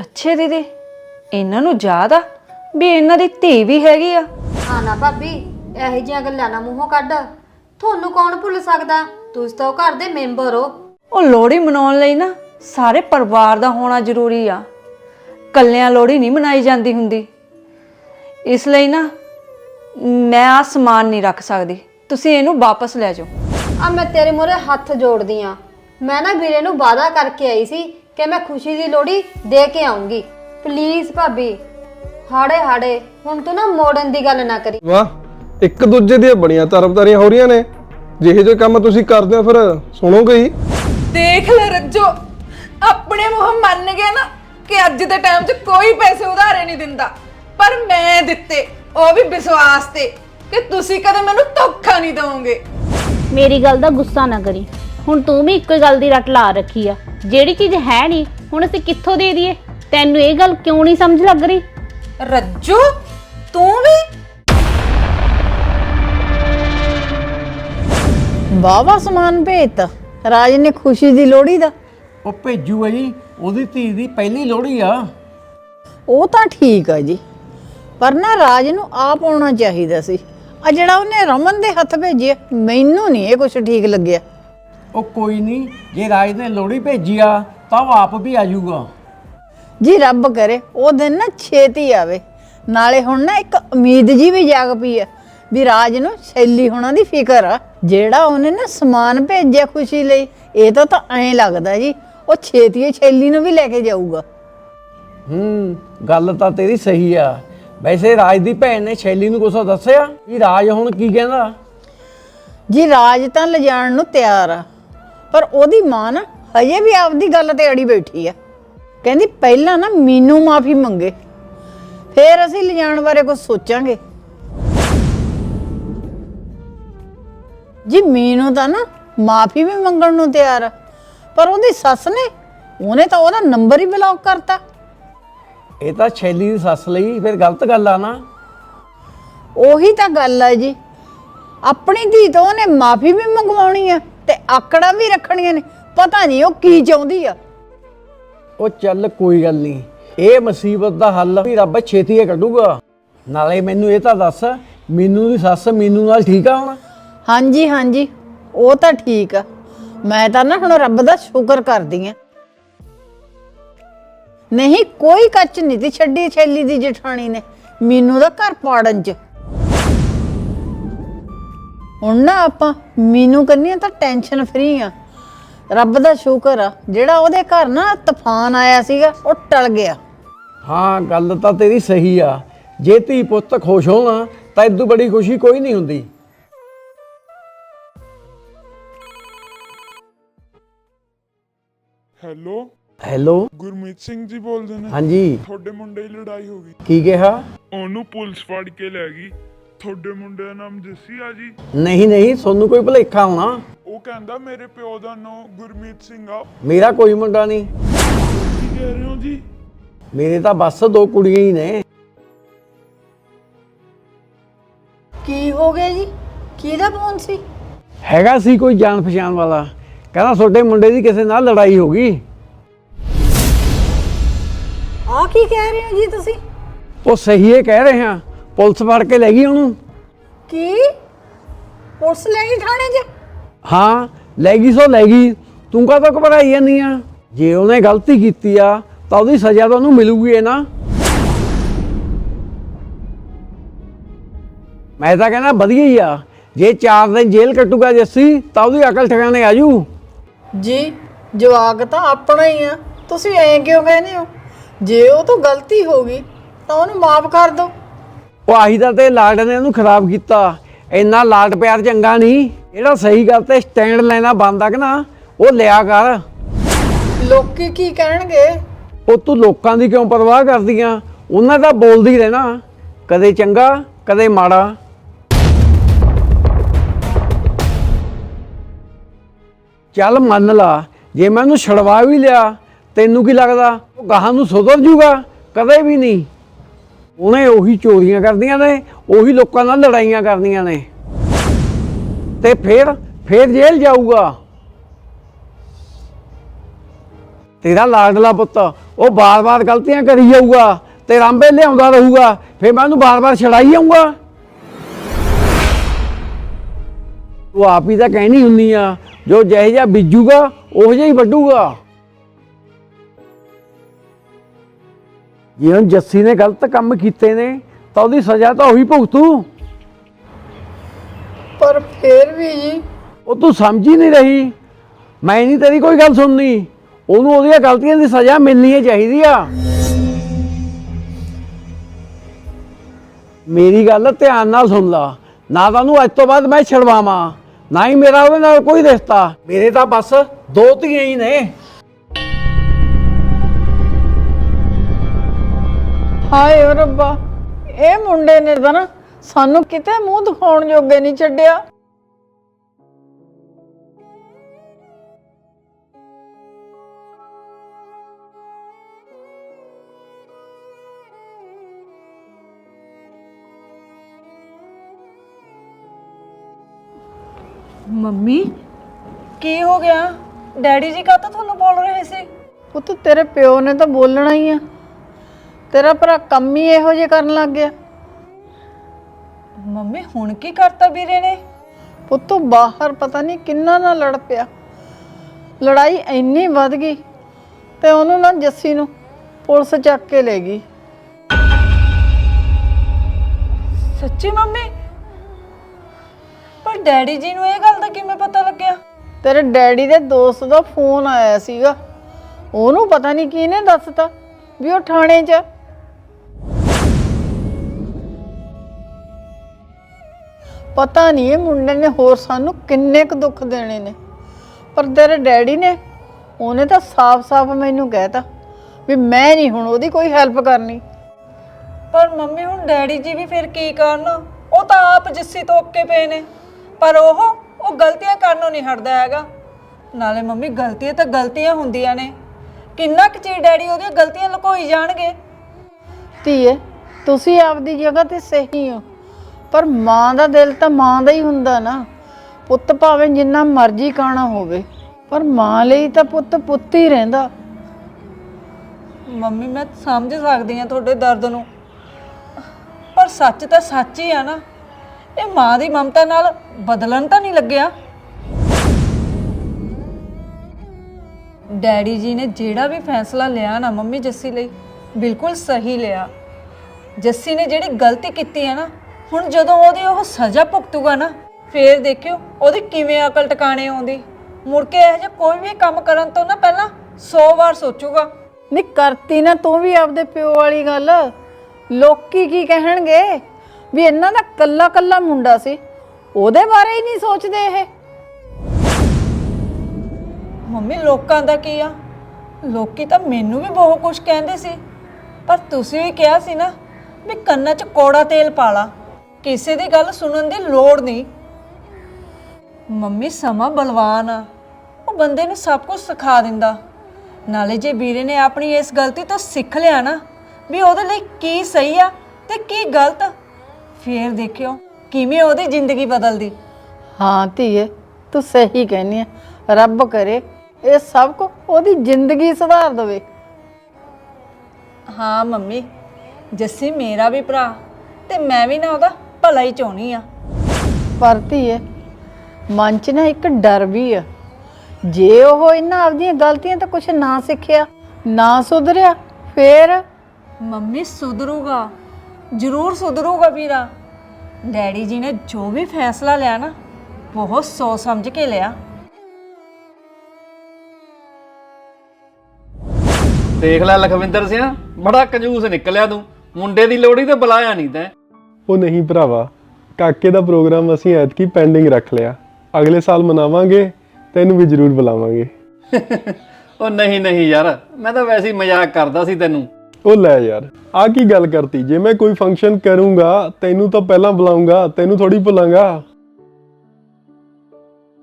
ਅੱਛੇ ਦੀਦੀ ਇਹਨਾਂ ਨੂੰ ਯਾਦ ਆ ਵੀ ਇਹਨਾਂ ਦੀ ਧੀ ਵੀ ਹੈਗੀ ਆ। ਹਾਂ ਨਾ ਭਾਬੀ ਇਹੋ ਜਿਹੀਆਂ ਗੱਲਾਂ ਨਾ ਮੂੰਹੋਂ ਕੱਢ। ਤੁਹਾਨੂੰ ਕੌਣ ਭੁੱਲ ਸਕਦਾ? ਤੁਸੀਂ ਤਾਂ ਉਹ ਘਰ ਦੇ ਮੈਂਬਰ ਹੋ। ਉਹ ਲੋਹੜੀ ਮਨਾਉਣ ਲਈ ਨਾ ਸਾਰੇ ਪਰਿਵਾਰ ਦਾ ਹੋਣਾ ਜ਼ਰੂਰੀ ਆ। ਕੱਲਿਆਂ ਲੋਹੜੀ ਨਹੀਂ ਮਨਾਈ ਜਾਂਦੀ ਹੁੰਦੀ। ਇਸ ਲਈ ਨਾ ਮੈਂ ਆ ਸਮਾਨ ਨਹੀਂ ਰੱਖ ਸਕਦੀ। ਤੁਸੀਂ ਇਹਨੂੰ ਵਾਪਸ ਲੈ ਜਾਓ। ਆ ਮੈਂ ਤੇਰੇ ਮੂਹਰੇ ਹੱਥ ਜੋੜਦੀ ਆ। ਮੈਂ ਨਾ ਵੀਰੇ ਨੂੰ ਵਾਅਦਾ ਕਰਕੇ ਆਈ ਸੀ ਕਿ ਮੈਂ ਖੁਸ਼ੀ ਦੀ ਲੋੜੀ ਦੇ ਕੇ ਆਉਂਗੀ। ਪਲੀਜ਼ ਭਾਬੀ ਹਾੜੇ ਹਾੜੇ ਹੁਣ ਤੂੰ ਨਾ ਮੋੜਨ ਦੀ ਗੱਲ ਨਾ ਕਰੀ। ਵਾਹ ਇੱਕ ਦੂਜੇ ਦੀਆਂ ਬੜੀਆਂ ਤਰਫਦਾਰੀਆਂ ਹੋ ਰਹੀਆਂ ਨੇ। ਜਿਹੇ ਜਿਹੇ ਕੰਮ ਤੁਸੀਂ ਕਰਦੇ ਹੋ ਫਿਰ ਸੁਣੋਗੇ ਹੀ। ਦੇਖ ਲੈ ਰੱਜੋ ਆਪਣੇ ਮੂੰਹ ਮੰਨ ਗਏ ਨਾ ਕਿ ਅੱਜ ਦੇ ਟਾਈਮ 'ਚ ਕੋਈ ਪੈਸੇ ਉਧਾਰੇ ਨਹੀਂ ਦਿੰਦਾ। ਪਰ ਮੈਂ ਦਿੱਤੇ ਉਹ ਵੀ ਵਿਸ਼ਵਾਸ ਤੇ ਕਿ ਤੁਸੀਂ ਕਦੇ ਮੈਨੂੰ ਧੋਖਾ ਨਹੀਂ ਦਿਓਗੇ ਮੇਰੀ ਗੱਲ ਦਾ ਗੁੱਸਾ ਨਾ ਕਰੀ। ਹੁਣ ਤੂੰ ਵੀ ਇੱਕੋ ਹੀ ਗੱਲ ਦੀ ਰੱਟ ਲਾ ਰੱਖੀ ਆ। ਜਿਹੜੀ ਚੀਜ਼ ਹੈ ਨਹੀਂ ਹੁਣ ਅਸੀਂ ਕਿੱਥੋਂ ਦੇ ਦਈਏ? ਤੈਨੂੰ ਇਹ ਗੱਲ ਕਿਉਂ ਨਹੀਂ ਸਮਝ ਲੱਗ ਰਹੀ? ਰੱਜੋ ਤੂੰ ਵੀ? ਵਾਵਾ ਸਮਾਨ ਭੇਜਤਾ ਰਾਜ ਨੇ ਖੁਸ਼ੀ ਦੀ ਲੋੜੀ ਦਾ। ਉਹ ਭੇਜੂ ਹੈ ਜੀ ਉਹਦੀ ਧੀ ਦੀ ਪਹਿਲੀ ਲੋਹੜੀ ਆ। ਉਹ ਤਾਂ ਠੀਕ ਆ ਜੀ ਪਰ ਨਾ ਰਾਜ ਨੂੰ ਆਪ ਆਉਣਾ ਚਾਹੀਦਾ ਸੀ। ਆ ਜਿਹੜਾ ਉਹਨੇ ਰਮਨ ਦੇ ਹੱਥ ਭੇਜਿਆ ਮੈਨੂੰ ਨਹੀਂ ਇਹ ਕੁਝ ਠੀਕ ਲੱਗਿਆ। ਉਹ ਕੋਈ ਨਹੀਂ ਜੇ ਰਾਜ ਨੇ ਲੋਹੜੀ ਭੇਜੀ ਆ ਤਾਂ ਉਹ ਆਪ ਵੀ ਆ ਜਾਊਗਾ ਜੀ ਰੱਬ ਕਰੇ ਉਹ ਦਿਨ ਨਾ ਛੇਤੀ ਆਵੇ। ਨਾਲੇ ਹੁਣ ਨਾ ਇੱਕ ਉਮੀਦ ਜੀ ਵੀ ਜਾਗ ਪਈ ਆ ਵੀ ਰਾਜ ਨੂੰ ਸ਼ੈਲੀ ਹੋਣਾ ਦੀ ਫਿਕਰ ਆ। ਜਿਹੜਾ ਉਹਨੇ ਨਾ ਸਮਾਨ ਭੇਜਿਆ ਖੁਸ਼ੀ ਲਈ ਇਹ ਤਾਂ ਤਾਂ ਐਂ ਲੱਗਦਾ ਜੀ ਉਹ ਛੇਤੀ ਸ਼ੈਲੀ ਨੂੰ ਵੀ ਲੈ ਕੇ ਜਾਊਗਾ। ਹੂੰ ਗੱਲ ਤਾਂ ਤੇਰੀ ਸਹੀ ਆ। ਵੈਸੇ ਰਾਜ ਦੀ ਭੈਣ ਨੇ ਸ਼ੈਲੀ ਨੂੰ ਕੁਛ ਦੱਸਿਆ? ਵੀ ਰਾਜ ਹੁਣ ਕੀ ਕਹਿੰਦਾ? ਜੀ ਰਾਜ ਤਾਂ ਲਿਜਾਣ ਨੂੰ ਤਿਆਰ ਆ। ਪਰ ਉਹਦੀ ਮਾਂ ਨਾ ਹਜੇ ਵੀ ਆਪਦੀ ਗੱਲ ਤੇ ਅੜੀ ਬੈਠੀ ਆ। ਕਹਿੰਦੀ ਪਹਿਲਾਂ ਨਾ ਮੀਨੂ ਮਾਫੀ ਮੰਗੇ ਫੇਰ ਅਸੀਂ ਲਿਜਾਣ ਬਾਰੇ ਕੁਝ ਸੋਚਾਂਗੇ। ਜੀ ਮੀਨੂ ਤਾਂ ਨਾ ਮਾਫੀ ਵੀ ਮੰਗਣ ਨੂੰ ਤਿਆਰ ਆ ਪਰ ਉਹਦੀ ਸੱਸ ਨੇ ਉਹਨੇ ਤਾਂ ਉਹਦਾ ਨੰਬਰ ਹੀ ਬਲੌਕ ਕਰਤਾ। ਇਹ ਤਾਂ ਸ਼ੈਲੀ ਦੀ ਸੱਸ ਲਈ ਫਿਰ ਗਲਤ ਗੱਲ ਆ ਨਾ। ਉਹੀ ਤਾਂ ਗੱਲ ਆ ਜੀ। ਆਪਣੀ ਧੀ ਤੋਂ ਉਹਨੇ ਮਾਫੀ ਵੀ ਮੰਗਵਾਉਣੀ ਆ। ਤੇ ਆਕੜਾਂ ਵੀ ਰੱਖਣੀਆਂ ਨੇ। ਪਤਾ ਨਹੀਂ ਉਹ ਕੀ ਚਾਹੁੰਦੀ ਆ। ਉਹ ਚੱਲ ਕੋਈ ਗੱਲ ਨਹੀਂ। ਇਹ ਮੁਸੀਬਤ ਦਾ ਹੱਲ ਵੀ ਰੱਬ ਛੇਤੀ ਹੀ ਕੱਢੂਗਾ। ਨਾਲੇ ਮੈਨੂੰ ਇਹ ਤਾਂ ਦੱਸ ਮੀਨੂ ਦੀ ਸੱਸ ਮੀਨੂ ਨਾਲ ਠੀਕ ਆ ਹੁਣ? ਹਾਂਜੀ ਹਾਂਜੀ। ਉਹ ਤਾਂ ਠੀਕ ਆ। ਮੈਂ ਤਾਂ ਨਾ ਹੁਣ ਰੱਬ ਦਾ ਸ਼ੁਕਰ ਕਰਦੀ ਆ। ਨਹੀਂ ਕੋਈ ਕੱਚ ਨਹੀਂ ਤੀ ਛੱਡੀ ਛੈਲੀ ਦੀ ਜਠਾਣੀ ਨੇ। ਮੀਨੂ ਦਾ ਘਰ ਪਾੜਨ ਚ। ਹੁਣ ਨਾ ਆਪਾਂ ਮੀਨੂ ਕੰਨੀ ਤਾਂ ਟੈਨਸ਼ਨ ਫਰੀ ਆ। ਰੱਬ ਦਾ ਸ਼ੁਕਰ ਆ ਜਿਹੜਾ ਉਹਦੇ ਘਰ ਨਾ ਤੂਫਾਨ ਆਇਆ ਸੀਗਾ ਉਹ ਟਲ ਗਿਆ। ਹਾਂ ਗੱਲ ਤਾਂ ਤੇਰੀ ਸਹੀ ਆ। ਜੇ ਧੀ ਪੁੱਤ ਖੁਸ਼ ਹੋਣਾ ਤਾਂ ਇਦੋਂ ਬੜੀ ਖੁਸ਼ੀ ਕੋਈ ਨਹੀਂ ਹੁੰਦੀ। ਹੈਲੋ? ਹੈਲੋ? ਗੁਰਮੀਤ ਸਿੰਘ ਜੀ ਬੋਲਦੇ ਨੇ। ਹਾਂਜੀ। ਤੁਹਾਡੇ ਮੁੰਡੇ ਦੀ ਲੜਾਈ ਹੋ ਗਈ। ਕੀ ਕਿਹਾ? ਉਹਨੂੰ ਪੁਲਿਸ ਫੜ ਕੇ ਲੈ ਗਈ। ਤੁਹਾਡੇ ਮੁੰਡੇ ਦਾ ਨਾਮ ਜੱਸੀ ਆ ਜੀ? ਨਹੀਂ ਨਹੀਂ ਤੁਹਾਨੂੰ ਕੋਈ ਭੁਲੇਖਾ ਹੋਣਾ? ਉਹ ਕਹਿੰਦਾ ਮੇਰੇ ਪਿਓ ਦਾ ਨਾਮ ਗੁਰਮੀਤ ਸਿੰਘ ਆ। ਮੇਰਾ ਕੋਈ ਮੁੰਡਾ ਨਹੀਂ। ਕੀ ਕਹਿ ਰਹੇ ਹੋ ਜੀ? ਮੇਰੇ ਤਾਂ ਬਸ ਦੋ ਕੁੜੀਆਂ ਹੀ ਨੇ। ਕੀ ਹੋ ਗਿਆ ਜੀ? ਕਿਹਦਾ ਫੋਨ ਸੀ? ਹੈਗਾ ਸੀ ਕੋਈ ਜਾਣ ਪਛਾਣ ਵਾਲਾ। ਕਹਿੰਦਾ ਤੁਹਾਡੇ ਮੁੰਡੇ ਦੀ ਕਿਸੇ ਨਾਲ ਲੜਾਈ ਹੋ ਗਈ। ਆ ਕੀ ਕਹਿ ਰਹੇ ਹੋ ਜੀ ਤੁਸੀਂ? ਉਹ ਸਹੀ ਇਹ ਕਹਿ ਰਹੇ ਹਾਂ ਪੁਲਿਸ ਫੜ ਕੇ ਲੈ ਗਈ ਉਹਨੂੰ। ਕੀ? ਪੁਲਿਸ ਲੈ ਗਈ ਥਾਣੇ 'ਚ? ਹਾਂ ਲੈ ਗਈ ਸੋ ਲੈ ਗਈ। ਤੂੰ ਕਾਹਤੋਂ ਘਬਰਾਈ ਜਾਂਦੀ ਆ? ਜੇ ਉਹਨੇ ਗਲਤੀ ਕੀਤੀ ਆ ਤਾਂ ਉਹਦੀ ਸਜ਼ਾ ਤਾਂ ਉਹਨੂੰ ਮਿਲੂਗੀ ਇਹ ਨਾ। ਮੈਂ ਤਾਂ ਕਹਿੰਦਾ ਵਧੀਆ ਹੀ ਆ। ਜੇ 4 ਦਿਨ ਜੇਲ੍ਹ ਕੱਟੂਗਾ ਜੱਸੀ ਤਾਂ ਉਹਦੀ ਅਕਲ ਠਿਕਾਣੇ ਆ ਜੂ। ਜੀ ਜਵਾਕ ਤਾਂ ਆਪਣਾ ਹੀ ਆ। ਤੁਸੀਂ ਐਂ ਕਿਉਂ ਕਹਿੰਦੇ ਹੋ? ਜੇ ਉਹ ਤੋਂ ਗਲਤੀ ਹੋ ਗਈ ਤਾਂ ਉਹਨੂੰ ਮਾਫ ਕਰ ਦਿਓ। ਉਹ ਆਹੀ ਤਾਂ ਤੇ ਲਾਡ ਨੇ ਉਹਨੂੰ ਖਰਾਬ ਕੀਤਾ। ਇੰਨਾ ਲਾਡ ਪਿਆਰ ਚੰਗਾ ਨਹੀਂ। ਜਿਹੜਾ ਸਹੀ ਗੱਲ ਤੇ ਸਟੈਂਡ ਲੈਣਾ ਬੰਦਾ ਕਿ ਨਾ ਉਹ ਲਿਆ ਕਰ। ਲੋਕੀ ਕੀ ਕਹਿਣਗੇ? ਉਹ ਤੂੰ ਲੋਕਾਂ ਦੀ ਕਿਉਂ ਪਰਵਾਹ ਕਰਦੀ ਆ ਉਹਨਾਂ ਦਾ ਬੋਲਦੀ ਰਹਿਣਾ। ਕਦੇ ਚੰਗਾ ਕਦੇ ਮਾੜਾ। ਚੱਲ ਮੰਨ ਲਾ ਜੇ ਮੈਂ ਉਹਨੂੰ ਛੜਵਾ ਵੀ ਲਿਆ ਤੈਨੂੰ ਕੀ ਲੱਗਦਾ? ਉਹ ਗਾਹਾਂ ਨੂੰ ਸੁਧਰ ਜੂਗਾ? ਕਦੇ ਵੀ ਨਹੀਂ। ਉਹਨੇ ਉਹੀ ਚੋਰੀਆਂ ਕਰਦੀਆਂ ਨੇ, ਉਹੀ ਲੋਕਾਂ ਨਾਲ ਲੜਾਈਆਂ ਕਰਦੀਆਂ ਨੇ। ਤੇ ਫਿਰ ਫਿਰ ਜੇਲ੍ਹ ਜਾਊਗਾ। ਤੇਰਾ ਲਾਡਲਾ ਪੁੱਤ, ਉਹ ਬਾਰ-ਬਾਰ ਗਲਤੀਆਂ ਕਰੀ ਜਾਊਗਾ, ਤੇ ਰਾਂਬੇ ਲਿਆਉਂਦਾ ਰਹੂਗਾ, ਫਿਰ ਮੈਂ ਉਹਨੂੰ ਬਾਰ-ਬਾਰ ਛੜਾਈ ਜਾਊਗਾ ਉਹ ਆਪ ਹੀ ਤਾਂ ਕਹਿਣੀ ਹੁੰਨੀ ਆ, ਜੋ ਜਿਹੇ ਜਿਹਾ ਬੀਜੂਗਾ, ਉਹ ਜਿਹਾ ਹੀ ਵੱਢੂਗਾ। ਜੇ ਹੁਣ ਜੱਸੀ ਨੇ ਗਲਤ ਕੰਮ ਕੀਤੇ ਨੇ ਤਾਂ ਉਹਦੀ ਸਜ਼ਾ ਤਾਂ ਉਹੀ ਭੁਗਤੂ ਪਰ ਫੇਰ ਵੀ ਜੀ। ਉਹ ਤੂੰ ਸਮਝ ਹੀ ਨਹੀਂ ਰਹੀ। ਮੈਂ ਨਹੀਂ ਤੇਰੀ ਕੋਈ ਗੱਲ ਸੁਣਨੀ। ਉਹਨੂੰ ਉਹਦੀਆਂ ਗਲਤੀਆਂ ਦੀ ਸਜ਼ਾ ਮਿਲਣੀ ਚਾਹੀਦੀ ਆ। ਮੇਰੀ ਗੱਲ ਧਿਆਨ ਨਾਲ ਸੁਣ ਲਾ। ਨਾ ਤਾਂ ਉਹਨੂੰ ਅੱਜ ਤੋਂ ਬਾਅਦ ਮੈਂ ਛਡਵਾਵਾਂ। ਨਾ ਹੀ ਮੇਰਾ ਉਹਦੇ ਨਾਲ ਕੋਈ ਰਿਸ਼ਤਾ। ਮੇਰੇ ਤਾਂ ਬਸ ਦੋ ਧੀਆਂ ਹੀ ਨੇ। ਹਾਏ ਓ ਰੱਬਾ ਇਹ ਮੁੰਡੇ ਨੇ ਤਾਂ ਨਾ ਸਾਨੂੰ ਕਿਤੇ ਮੂੰਹ ਦਿਖਾਉਣ ਜੋਗੇ ਨਹੀਂ ਛੱਡਿਆ। ਮੰਮੀ ਕੀ ਹੋ ਗਿਆ? ਡੈਡੀ ਜੀ ਕਾ ਤਾਂ ਤੁਹਾਨੂੰ ਬੋਲ ਰਹੇ ਸੀ? ਪੁੱਤ ਤੇਰੇ ਪਿਓ ਨੇ ਤਾਂ ਬੋਲਣਾ ਹੀ ਆ। ਤੇਰਾ ਭਰਾ ਕੰਮ ਹੀ ਇਹੋ ਜਿਹੇ ਕਰਨ ਲੱਗ ਗਿਆ। ਮੰਮੀ ਹੁਣ ਕੀ ਕਰਤਾ ਵੀਰੇ ਨੇ? ਪੁੱਤ ਬਾਹਰ ਪਤਾ ਨਹੀਂ ਕਿੰਨਾ ਨਾਲ ਲੜ ਪਿਆ। ਲੜਾਈ ਇੰਨੀ ਵੱਧ ਗਈ ਤੇ ਉਹਨੂੰ ਨਾ ਜੱਸੀ ਨੂੰ ਪੁਲਿਸ ਚੱਕ ਕੇ ਲੈ ਗਈ। ਸੱਚੀ ਮੰਮੀ? ਪਰ ਡੈਡੀ ਜੀ ਨੂੰ ਇਹ ਗੱਲ ਦਾ ਕਿਵੇਂ ਪਤਾ ਲੱਗਿਆ? ਤੇਰੇ ਡੈਡੀ ਦੇ ਦੋਸਤ ਦਾ ਫੋਨ ਆਇਆ ਸੀਗਾ। ਉਹਨੂੰ ਪਤਾ ਨਹੀਂ ਕਿਹਨੇ ਦੱਸਤਾ ਵੀ ਉਹ ਥਾਣੇ 'ਚ ਆ। ਪਤਾ ਨਹੀਂ ਇਹ ਮੁੰਡੇ ਨੇ ਹੋਰ ਸਾਨੂੰ ਕਿੰਨੇ ਕੁ ਦੁੱਖ ਦੇਣੇ ਨੇ। ਪਰ ਤੇਰੇ ਡੈਡੀ ਨੇ ਉਹਨੇ ਤਾਂ ਸਾਫ਼-ਸਾਫ਼ ਮੈਨੂੰ ਕਹਿਤਾ ਵੀ ਮੈਂ ਨਹੀਂ ਹੁਣ ਉਹਦੀ ਕੋਈ ਹੈਲਪ ਕਰਨੀ। ਪਰ ਮੰਮੀ ਹੁਣ ਡੈਡੀ ਜੀ ਵੀ ਫਿਰ ਕੀ ਕਰਨ? ਉਹ ਤਾਂ ਆਪ ਜਿੱਸੀ ਤੋਂ ਓਕੇ ਪਏ ਨੇ। ਪਰ ਉਹ ਉਹ ਗਲਤੀਆਂ ਕਰਨੋਂ ਨਹੀਂ ਹਟਦਾ ਹੈਗਾ। ਨਾਲੇ ਮੰਮੀ ਗਲਤੀਆਂ ਤਾਂ ਗਲਤੀਆਂ ਹੁੰਦੀਆਂ ਨੇ। ਕਿੰਨਾ ਕੁ ਚਿਰ ਡੈਡੀ ਉਹਦੀਆਂ ਗਲਤੀਆਂ ਲੁਕੋਈ ਜਾਣਗੇ? ਧੀਏ ਤੁਸੀਂ ਆਪਦੀ ਜਗ੍ਹਾ ਤੇ ਸਹੀ ਹੋ। ਪਰ ਮਾਂ ਦਾ ਦਿਲ ਤਾਂ ਮਾਂ ਦਾ ਹੀ ਹੁੰਦਾ ਨਾ। ਪੁੱਤ ਭਾਵੇਂ ਜਿੰਨਾ ਮਰਜ਼ੀ ਕਾਣਾ ਹੋਵੇ, ਪਰ ਮਾਂ ਲਈ ਤਾਂ ਪੁੱਤ ਪੁੱਤ ਹੀ ਰਹਿੰਦਾ। ਮੰਮੀ, ਮੈਂ ਸਮਝ ਸਕਦੀ ਹਾਂ ਤੁਹਾਡੇ ਦਰਦ ਨੂੰ। ਪਰ ਸੱਚ ਤਾਂ ਸੱਚ ਹੀ ਆ ਨਾ। ਇਹ ਮਾਂ ਦੀ ਮਮਤਾ ਨਾਲ ਬਦਲਣ ਤਾਂ ਨਹੀਂ ਲੱਗਿਆ। ਡੈਡੀ ਜੀ ਨੇ ਜਿਹੜਾ ਵੀ ਫੈਸਲਾ ਲਿਆ ਨਾ ਮੰਮੀ ਜੱਸੀ ਲਈ, ਬਿਲਕੁਲ ਸਹੀ ਲਿਆ। ਜੱਸੀ ਨੇ ਜਿਹੜੀ ਗਲਤੀ ਕੀਤੀ ਹੈ ਨਾ ਹੁਣ ਜਦੋਂ ਉਹਦੀ ਉਹ ਸਜ਼ਾ ਭੁਗਤੂਗਾ ਨਾ ਫੇਰ ਦੇਖਿਓ ਉਹਦੀ ਕਿਵੇਂ ਅਕਲ ਟਿਕਾਣੇ ਆਉਂਦੀ। ਮੁੜ ਕੇ ਇਹ ਜਿਹਾ ਕੋਈ ਵੀ ਕੰਮ ਕਰਨ ਤੋਂ ਨਾ ਪਹਿਲਾਂ 100 ਵਾਰ ਸੋਚੂਗਾ। ਨਹੀਂ ਕਰਤੀ ਨਾ ਤੂੰ ਵੀ ਆਪਦੇ ਪਿਓ ਵਾਲੀ ਗੱਲ। ਲੋਕੀ ਕੀ ਕਹਿਣਗੇ? ਵੀ ਇਹਨਾਂ ਦਾ ਕੱਲਾ ਕੱਲਾ ਮੁੰਡਾ ਸੀ। ਉਹਦੇ ਬਾਰੇ ਹੀ ਨਹੀਂ ਸੋਚਦੇ ਇਹ। ਮੰਮੀ ਲੋਕਾਂ ਦਾ ਕੀ ਆ? ਲੋਕੀ ਤਾਂ ਮੈਨੂੰ ਵੀ ਬਹੁਤ ਕੁਝ ਕਹਿੰਦੇ ਸੀ। ਪਰ ਤੁਸੀਂ ਵੀ ਕਿਹਾ ਸੀ ਨਾ ਵੀ ਕੰਨਾਂ 'ਚ ਕੋੜਾ ਤੇਲ ਪਾ ਲਾ। ਕਿਸੇ ਦੀ ਗੱਲ ਸੁਣਨ ਦੀ ਲੋੜ ਨਹੀਂ। ਮੰਮੀ ਸਮਾਂ ਬਲਵਾਨ ਆ। ਉਹ ਬੰਦੇ ਨੂੰ ਸਭ ਕੁਝ ਸਿਖਾ ਦਿੰਦਾ। ਨਾਲੇ ਜੇ ਵੀਰੇ ਨੇ ਆਪਣੀ ਇਸ ਗਲਤੀ ਤੋਂ ਸਿੱਖ ਲਿਆ ਨਾ ਵੀ ਉਹਦੇ ਲਈ ਕੀ ਸਹੀ ਆ ਤੇ ਕੀ ਗਲਤ ਫੇਰ ਦੇਖਿਓ ਕਿਵੇਂ ਉਹਦੀ ਜ਼ਿੰਦਗੀ ਬਦਲਦੀ। ਹਾਂ ਧੀਏ ਤੂੰ ਸਹੀ ਕਹਿੰਦੀ ਹੈ ਰੱਬ ਕਰੇ ਇਹ ਸਭ ਕੁ ਉਹਦੀ ਜ਼ਿੰਦਗੀ ਸੁਧਾਰ ਦੇਵੇ। ਹਾਂ ਮੰਮੀ ਜੱਸੀ ਮੇਰਾ ਵੀ ਭਰਾ ਤੇ ਮੈਂ ਵੀ ਨਾ ਉਹਦਾ ਭਲਾ ਹੀ ਚਾਹੁੰਦੀ ਆ। ਪਰ ਧੀਏ ਮਨ 'ਚ ਨਾ ਇੱਕ ਡਰ ਵੀ ਆ। ਜੇ ਉਹ ਇਹਨਾਂ ਆਪਦੀਆਂ ਗਲਤੀਆਂ ਤੋਂ ਕੁਝ ਨਾ ਸਿੱਖਿਆ ਨਾ ਸੁਧਰਿਆ ਫੇਰ? ਮੰਮੀ ਸੁਧਰੂਗਾ ਜ਼ਰੂਰ ਸੁਧਰੂਗਾ ਵੀਰਾ। ਡੈਡੀ ਜੀ ਨੇ ਜੋ ਵੀ ਫੈਸਲਾ ਲਿਆ ਨਾ ਬਹੁਤ ਸੋਚ ਸਮਝ ਕੇ ਲਿਆ। ਦੇਖ ਲੈ ਲਖਵਿੰਦਰ ਸਿੰਘ ਬੜਾ ਕੰਜੂਸ ਨਿਕਲਿਆ ਤੂੰ। ਮੁੰਡੇ ਦੀ ਲੋੜੀ ਤੇ ਬੁਲਾਇਆ ਨਹੀਂ ਤੈਂ। ਉਹ ਨਹੀਂ ਭਰਾਵਾ ਕਾਕੇ ਦਾ ਪ੍ਰੋਗਰਾਮ ਅਸੀਂ ਐਤਕੀ ਪੈਂਡਿੰਗ ਰੱਖ ਲਿਆ। ਅਗਲੇ ਸਾਲ ਮਨਾਵਾਂਗੇ ਤੈਨੂੰ ਵੀ ਜ਼ਰੂਰ ਬੁਲਾਵਾਂਗੇ। ਉਹ ਨਹੀਂ ਨਹੀਂ ਯਾਰ ਮੈਂ ਤਾਂ ਵੈਸੇ ਹੀ ਮਜ਼ਾਕ ਕਰਦਾ ਸੀ ਤੈਨੂੰ। ਉਹ ਲੈ ਯਾਰ ਆ ਕੀ ਗੱਲ ਕਰਤੀ? ਜੇ ਮੈਂ ਕੋਈ ਫੰਕਸ਼ਨ ਕਰੂੰਗਾ ਤੈਨੂੰ ਤਾਂ ਪਹਿਲਾਂ ਬੁਲਾਉਂਗਾ ਤੈਨੂੰ ਥੋੜੀ ਭੁੱਲਾਂਗਾ।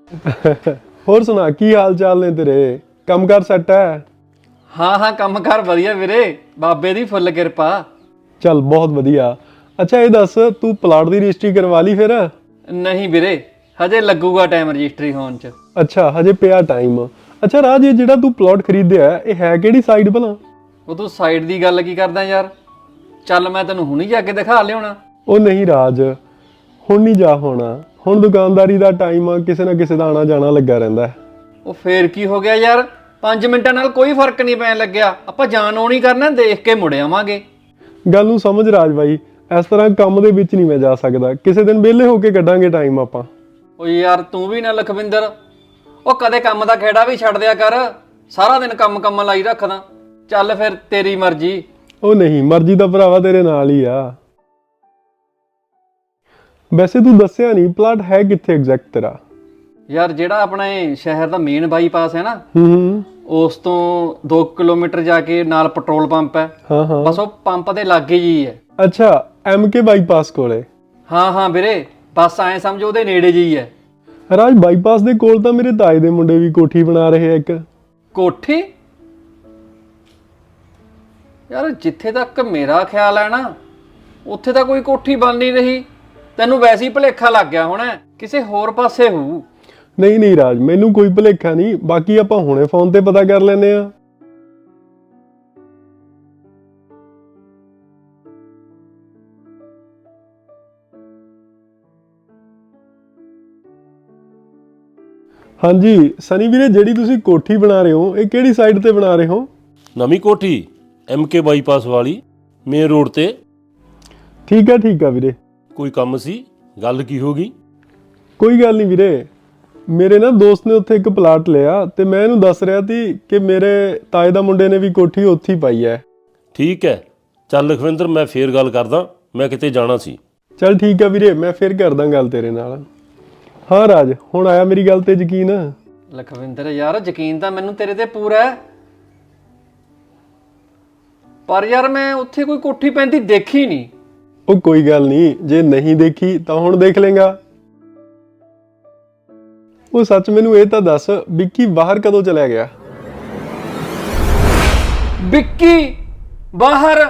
ਹੋਰ ਸੁਣਾ ਕੀ ਹਾਲ ਚਾਲ ਨੇ ਤੇਰੇ? ਕੰਮ ਕਰ ਸੈੱਟ ਹੈ? ਹਾਂ ਹਾਂ ਕੰਮਕਾਰ ਵਧੀਆ ਵੀਰੇ। ਬਾਬੇ ਦੀ ਫੁੱਲ ਕਿਰਪਾ। ਚੱਲ ਬਹੁਤ ਵਧੀਆ। ਅੱਛਾ ਇਹ ਦੱਸ ਤੂੰ ਪਲਾਟ ਦੀ ਰਜਿਸਟਰੀ ਕਰਵਾ ਲਈ ਫਿਰ? ਨਹੀਂ ਵੀਰੇ ਹਜੇ ਲੱਗੂਗਾ ਟਾਈਮ ਰਜਿਸਟਰੀ ਹੋਣ ਚ। ਅੱਛਾ ਹਜੇ ਪਿਆ ਟਾਈਮ ਅੱਛਾ ਰਾਜ ਇਹ ਜਿਹੜਾ ਤੂੰ ਪਲਾਟ ਖਰੀਦਿਆ ਹੈ, ਇਹ ਹੈ ਕਿਹੜੀ ਸਾਈਡ ਭਲਾ? ਉਹ ਤੂੰ ਸਾਈਡ ਦੀ ਗੱਲ ਕੀ ਕਰਦਾ ਯਾਰ? ਚੱਲ ਮੈਂ ਤੈਨੂੰ ਹੁਣੀ ਜਾ ਕੇ ਦਿਖਾ ਲਿਆਉਣਾ। ਉਹ ਨਹੀਂ ਰਾਜ ਹੁਣ ਨਹੀਂ ਜਾ ਹੋਣਾ। ਹੁਣ ਦੁਕਾਨਦਾਰੀ ਦਾ ਟਾਈਮ ਆ ਕਿਸੇ ਨਾ ਕਿਸੇ ਦਾ ਆਣਾ ਜਾਣਾ ਲੱਗਾ ਰਹਿੰਦਾ ਹੈ। ਉਹ ਫੇਰ ਕੀ ਹੋ ਗਿਆ ਯਾਰ? 5 ਮਿੰਟਾਂ ਨਾਲ ਕੋਈ ਫ਼ਰਕ ਨਹੀਂ ਪੈਣ ਲੱਗਿਆ। ਆਪਾਂ ਜਾਣ ਆਉਣੀ ਕਰਨਾ ਦੇਖ ਕੇ ਮੁੜ ਆਵਾਂਗੇ। ਗੱਲ ਨੂੰ ਸਮਝ ਰਾਜ ਬਾਈ। ਇਸ ਤਰ੍ਹਾਂ ਕੰਮ ਦੇ ਵਿੱਚ ਨਹੀਂ ਮੈਂ ਜਾ ਸਕਦਾ। ਕਿਸੇ ਦਿਨ ਵਿਹਲੇ ਹੋ ਕੇ ਕੱਢਾਂਗੇ ਟਾਈਮ ਆਪਾਂ। ਓ ਯਾਰ ਤੂੰ ਵੀ ਨਾ ਲਖਵਿੰਦਰ। ਉਹ ਕਦੇ ਕੰਮ ਦਾ ਖੇੜਾ ਵੀ ਛੱਡ ਦਿਆ ਕਰ। ਸਾਰਾ ਦਿਨ ਕੰਮ ਕੰਮ ਲਾਈ ਰੱਖਦਾ। ਚੱਲ ਫਿਰ ਤੇਰੀ ਮਰਜ਼ੀ। ਉਹ ਨਹੀਂ ਮਰਜ਼ੀ ਦਾ ਭਰਾਵਾ ਤੇਰੇ ਨਾਲ ਹੀ ਆ। ਵੈਸੇ ਤੂੰ ਦੱਸਿਆ ਨਹੀਂ ਪਲਾਟ ਹੈ ਕਿੱਥੇ ਐਗਜ਼ੈਕਟ ਤੇਰਾ? ਯਾਰ ਜਿਹੜਾ ਆਪਣੇ ਸ਼ਹਿਰ ਦਾ ਮੇਨ ਬਾਈਪਾਸ ਹੈ ਨਾ ਹੂੰ ਹੂੰ। ਉਸ ਤੋਂ 2 ਕਿਲੋਮੀਟਰ ਜਾ ਕੇ ਨਾਲ ਪੈਟਰੋਲ ਪੰਪ ਹੈ। ਹਾਂ ਹਾਂ। ਬਸ ਉਹ ਪੰਪ ਦੇ ਲਾਗੇ ਜੀ ਹੈ। ਅੱਛਾ ਐਮਕੇ ਬਾਈਪਾਸ ਕੋਲੇ। ਹਾਂ ਹਾਂ ਵੀਰੇ ਬਸ ਐਂ ਸਮਝੋ ਉਹਦੇ ਨੇੜੇ ਜੀ ਹੈ। ਰਾਜ ਬਾਈਪਾਸ ਦੇ ਕੋਲ ਤਾਂ ਮੇਰੇ ਤਾਏ ਦੇ ਮੁੰਡੇ ਵੀ ਕੋਠੀ ਬਣਾ ਰਹੇ ਆ ਇੱਕ। ਕੋਠੀ? ਯਾਰ ਜਿੱਥੇ ਤੱਕ ਮੇਰਾ ਖਿਆਲ ਹੈ ਨਾ ਉੱਥੇ ਤਾਂ ਕੋਈ ਕੋਠੀ ਬਣ ਨਹੀਂ ਰਹੀ। ਤੈਨੂੰ ਵੈਸੇ ਹੀ ਭੁਲੇਖਾ ਲੱਗ ਗਿਆ ਹੋਣਾ ਕਿਸੇ ਹੋਰ ਪਾਸੇ ਹੋਊ। ਨਹੀਂ ਨਹੀਂ ਰਾਜ ਮੈਨੂੰ ਕੋਈ ਭੁਲੇਖਾ ਨਹੀਂ ਬਾਕੀ ਆਪਾਂ ਹੁਣੇ ਫੋਨ ਤੇ ਪਤਾ ਕਰ ਲੈਨੇ ਆ ਹਾਂਜੀ ਸਨੀ ਵੀਰੇ ਜਿਹੜੀ ਤੁਸੀਂ ਕੋਠੀ ਬਣਾ ਰਹੇ ਹੋ ਇਹ ਕਿਹੜੀ ਸਾਈਡ ਤੇ ਬਣਾ ਰਹੇ ਹੋ? ਨਵੀਂ ਕੋਠੀ ਐਮਕੇ ਬਾਈਪਾਸ ਵਾਲੀ ਮੇਨ ਰੋਡ ਤੇ। ਠੀਕ ਆ ਠੀਕ ਆ ਵੀਰੇ। ਕੋਈ ਕੰਮ ਸੀ? ਗੱਲ ਕੀ ਹੋ ਗਈ? ਕੋਈ ਗੱਲ ਨਹੀਂ ਵੀਰੇ। ਮੇਰੇ ਨਾ ਦੋਸਤ ਨੇ ਉੱਥੇ ਇੱਕ ਪਲਾਟ ਲਿਆ ਤੇ ਮੈਂ ਇਹਨੂੰ ਦੱਸ ਰਿਹਾ ਸੀ ਕਿ ਮੇਰੇ ਤਾਏ ਦਾ ਮੁੰਡੇ ਨੇ ਵੀ ਕੋਠੀ ਉੱਥੇ ਹੀ ਪਾਈ ਹੈ। ਠੀਕ ਹੈ। ਚੱਲ ਲਖਵਿੰਦਰ ਮੈਂ ਫੇਰ ਗੱਲ ਕਰਦਾ। ਮੈਂ ਕਿਤੇ ਜਾਣਾ ਸੀ। ਚੱਲ ਠੀਕ ਆ ਵੀਰੇ ਮੈਂ ਫਿਰ ਕਰਦਾ ਗੱਲ ਤੇਰੇ ਨਾਲ। ਹਾਂ ਰਾਜ ਹੁਣ ਆਇਆ ਮੇਰੀ ਗੱਲ ਤੇ ਯਕੀਨ। ਲਖਵਿੰਦਰ ਯਾਰ ਯਕੀਨ ਤਾਂ ਮੈਨੂੰ ਤੇਰੇ ਤੇ ਪੂਰਾ ਹੈ। ਪਰ ਯਾਰ ਮੈਂ ਉੱਥੇ ਕੋਈ ਕੋਠੀ ਪੈਂਦੀ ਦੇਖੀ ਨਹੀਂ। ਉਹ ਕੋਈ ਗੱਲ ਨਹੀਂ ਜੇ ਨਹੀਂ ਦੇਖੀ ਤਾਂ ਹੁਣ ਦੇਖ ਲੇਗਾ। ਉਹ ਸੱਚ ਮੈਨੂੰ ਇਹ ਤਾਂ ਦੱਸ ਵਿੱਕੀ ਬਾਹਰ ਕਦੋਂ ਚਲਾ ਗਿਆ? ਵਿੱਕੀ ਬਾਹਰ।